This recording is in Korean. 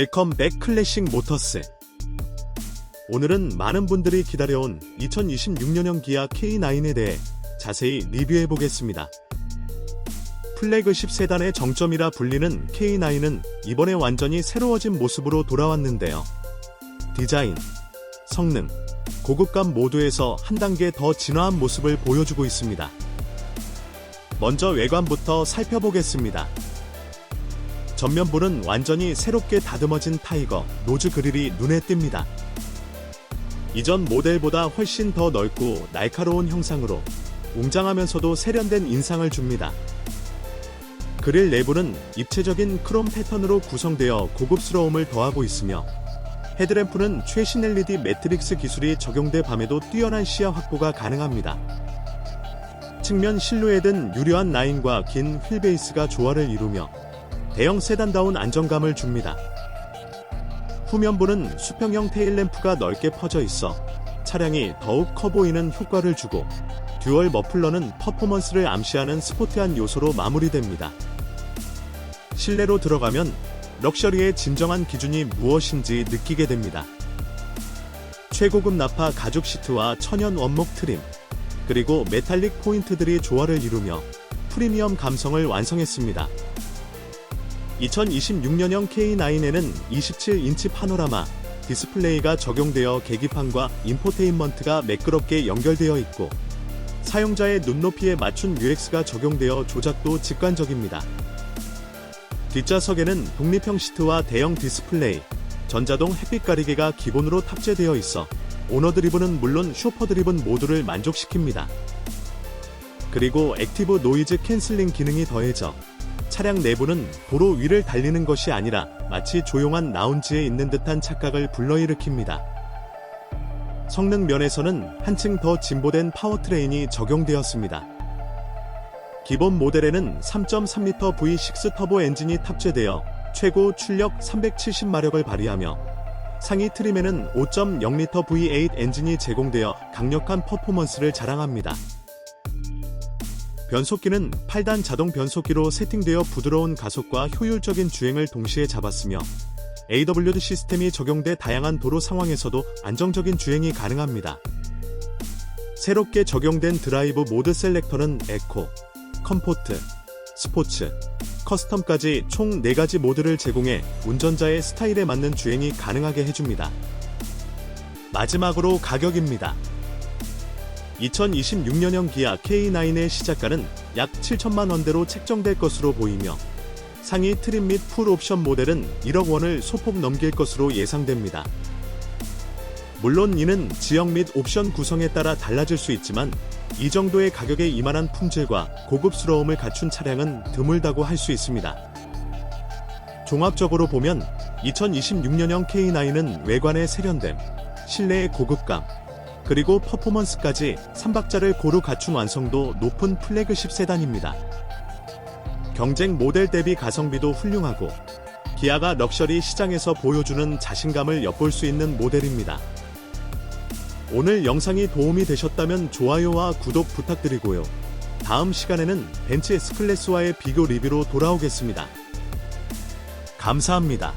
웰컴 백 클래식 모터스. 오늘은 많은 분들이 기다려온 2026년형 기아 K9에 대해 자세히 리뷰해 보겠습니다. 플래그십 세단의 정점이라 불리는 K9은 이번에 완전히 새로워진 모습으로 돌아왔는데요. 디자인, 성능, 고급감 모두에서 한 단계 더 진화한 모습을 보여주고 있습니다. 먼저 외관부터 살펴보겠습니다. 전면부는 완전히 새롭게 다듬어진 타이거 노즈 그릴이 눈에 띕니다. 이전 모델보다 훨씬 더 넓고 날카로운 형상으로 웅장하면서도 세련된 인상을 줍니다. 그릴 내부는 입체적인 크롬 패턴으로 구성되어 고급스러움을 더하고 있으며 헤드램프는 최신 LED 매트릭스 기술이 적용돼 밤에도 뛰어난 시야 확보가 가능합니다. 측면 실루엣은 유려한 라인과 긴 휠베이스가 조화를 이루며 대형 세단다운 안정감을 줍니다. 후면부는 수평형 테일램프가 넓게 퍼져 있어 차량이 더욱 커 보이는 효과를 주고 듀얼 머플러는 퍼포먼스를 암시하는 스포티한 요소로 마무리됩니다. 실내로 들어가면 럭셔리의 진정한 기준이 무엇인지 느끼게 됩니다. 최고급 나파 가죽 시트와 천연 원목 트림, 그리고 메탈릭 포인트들이 조화를 이루며 프리미엄 감성을 완성했습니다. 2026년형 K9에는 27인치 파노라마 디스플레이가 적용되어 계기판과 인포테인먼트가 매끄럽게 연결되어 있고 사용자의 눈높이에 맞춘 UX가 적용되어 조작도 직관적입니다. 뒷좌석에는 독립형 시트와 대형 디스플레이, 전자동 햇빛 가리개가 기본으로 탑재되어 있어 오너 드리븐은 물론 쇼퍼 드리븐 모두를 만족시킵니다. 그리고 액티브 노이즈 캔슬링 기능이 더해져 차량 내부는 도로 위를 달리는 것이 아니라 마치 조용한 라운지에 있는 듯한 착각을 불러일으킵니다. 성능 면에서는 한층 더 진보된 파워트레인이 적용되었습니다. 기본 모델에는 3.3L V6 터보 엔진이 탑재되어 최고 출력 370마력을 발휘하며 상위 트림에는 5.0L V8 엔진이 제공되어 강력한 퍼포먼스를 자랑합니다. 변속기는 8단 자동 변속기로 세팅되어 부드러운 가속과 효율적인 주행을 동시에 잡았으며 AWD 시스템이 적용돼 다양한 도로 상황에서도 안정적인 주행이 가능합니다. 새롭게 적용된 드라이브 모드 셀렉터는 에코, 컴포트, 스포츠, 커스텀까지 총 4가지 모드를 제공해 운전자의 스타일에 맞는 주행이 가능하게 해줍니다. 마지막으로 가격입니다. 2026년형 기아 K9의 시작가는 약 7천만 원대로 책정될 것으로 보이며 상위 트림 및 풀 옵션 모델은 1억 원을 소폭 넘길 것으로 예상됩니다. 물론 이는 지역 및 옵션 구성에 따라 달라질 수 있지만 이 정도의 가격에 이만한 품질과 고급스러움을 갖춘 차량은 드물다고 할 수 있습니다. 종합적으로 보면 2026년형 K9은 외관의 세련됨, 실내의 고급감, 그리고 퍼포먼스까지 3박자를 고루 갖춘 완성도 높은 플래그십 세단입니다. 경쟁 모델 대비 가성비도 훌륭하고 기아가 럭셔리 시장에서 보여주는 자신감을 엿볼 수 있는 모델입니다. 오늘 영상이 도움이 되셨다면 좋아요와 구독 부탁드리고요. 다음 시간에는 벤츠 S클래스와의 비교 리뷰로 돌아오겠습니다. 감사합니다.